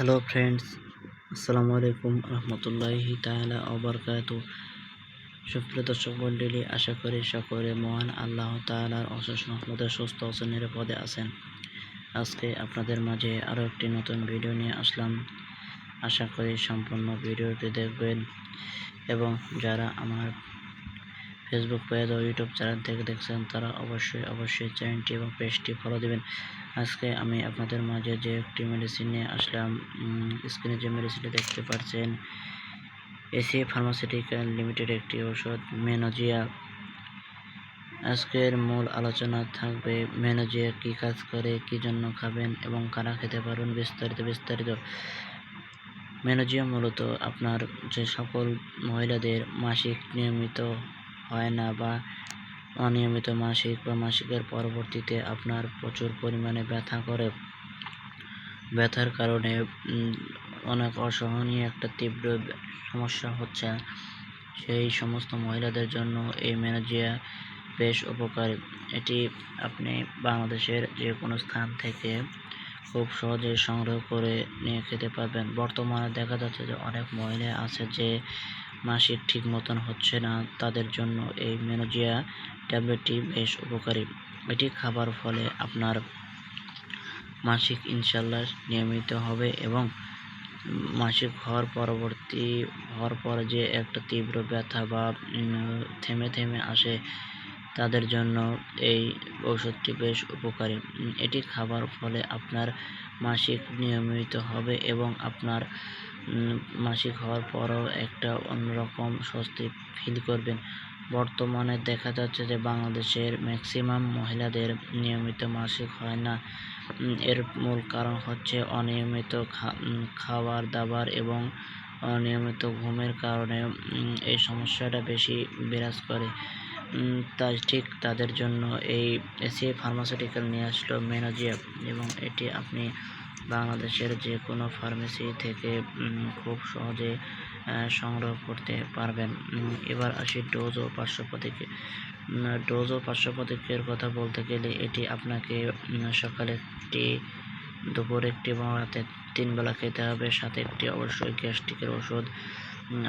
Hello friends আসসালামু আলাইকুম রহমতুল্লাহি তাআলা অবরকাত সুপ্রিয় দর্শক মণ্ডলী, আশা করি সকলে মহান আল্লাহ তাআলার অশেষ রহমতে সুস্থ আছেন, নিরাপদে আছেন। আজকে আপনাদের মাঝে আরও একটি নতুন ভিডিও নিয়ে আসলাম। আশা করি সম্পূর্ণ ভিডিওটি দেখবেন এবং যারা আমার ফেসবুক পেজ ও ইউটিউব চ্যানেল থেকে দেখছেন, তারা অবশ্যই অবশ্যই চ্যানেলটি এবং পেজটি ফলো দেবেন। আজকে আমি আপনাদের মাঝে যে একটি মেডিসিন নিয়ে আসলাম স্ক্রিনে যে মেডিসিনটি দেখতে পাচ্ছেন এসি ফার্মাসিউটিক্যাল লিমিটেড একটি ওষুধ মেনোজিয়া। আজকের মূল আলোচনা থাকবে মেনোজিয়া কি কাজ করে, কি জন্য খাবেন এবং কারা খেতে পারবেন বিস্তারিত বিস্তারিত। মেনোজিয়া মূলত আপনার যে সকল মহিলাদের মাসিক নিয়মিত হয় না বা অনিয়মিত মাসিক বা মাসিকের পরবর্তীতে আপনার প্রচুর পরিমাণে ব্যথা করে। ব্যথার কারণে অনেক অসহনীয় একটা তীব্র সমস্যা হচ্ছে। সেই সমস্ত মহিলাদের জন্য এই ম্যানেজিয়া বেশ উপকারী। এটি আপনি বাংলাদেশের যে কোনো স্থান থেকে খুব সহজেই সংগ্রহ করে নিয়ে খেতে পারবেন। বর্তমানে দেখা যাচ্ছে যে অনেক মহিলা আছে যে মাসিক ঠিক মতন হচ্ছে না, তাদের জন্য এই মেনোজিয়া ট্যাবলেটটি বেশ উপকারী। এটি খাবার ফলে আপনার মাসিক ইনশাল্লাহ নিয়মিত হবে এবং মাসিক হওয়ার পরবর্তী, হওয়ার পর যে একটা তীব্র ব্যথা বা থেমে থেমে আসে তাদের জন্য এই ঔষধটি বেশ উপকারী। এটি খাবার ফলে আপনার মাসিক নিয়মিত হবে এবং আপনার মাসিক হওয়ার পরও একটা অন্যরকম স্বস্তি ফিল করবেন। বর্তমানে দেখা যাচ্ছে যে বাংলাদেশের ম্যাক্সিমাম মহিলাদের নিয়মিত মাসিক হয় না। এর মূল কারণ হচ্ছে অনিয়মিত খাবার দাবার এবং অনিয়মিত ঘুমের কারণে এই সমস্যাটা বেশি বিরাজ করে। তাই ঠিক তাদের জন্য এই এসি ফার্মাসিউটিক্যাল নিয়ে আসলো মেনোজিয়া এবং এটি আপনি বাংলাদেশের যে কোনো ফার্মেসি থেকে খুব সহজে সংগ্রহ করতে পারবেন। এবার আসি ডোজ ও পার্শ্ব ডোজ ও পার্শ্ব প্রতিক্রিয়ার কথা বলতে গেলে এটি আপনাকে সকালে একটি, দুপুর একটি এবং রাতে তিন বেলা খেতে হবে। সাথে একটি অবশ্যই গ্যাস্ট্রিকের ওষুধ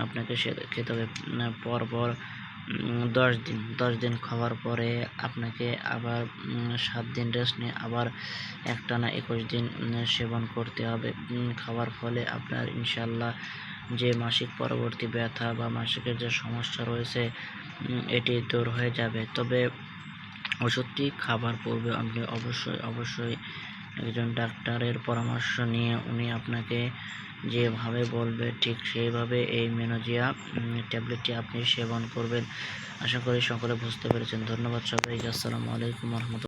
আপনাকে সে, খেতে হবে। পরপর দশ দিন দশ দিন খাওয়ার পরে আপনাকে আবার সাত দিন রেস্ট নিয়ে আবার একটানা একুশ দিন সেবন করতে হবে। খাওয়ার ফলে আপনার ইনশাল্লাহ যে মাসিক পরবর্তী ব্যথা বা মাসিকের যে সমস্যা রয়েছে এটি দূর হয়ে যাবে। তবে ওষুধটি খাবার পূর্বে আপনি অবশ্যই অবশ্যই একজন ডাক্তারের পরামর্শ নিয়ে উনি আপনাকে যেভাবে বলবে, ঠিক সেইভাবে এই মেনোজিয়া ট্যাবলেটটি আপনি সেবন করবেন। আশা করি সকলে বুঝতে পেরেছেন। ধন্যবাদ সবাই আসসালামু আলাইকুম রহমতুল্লাহ।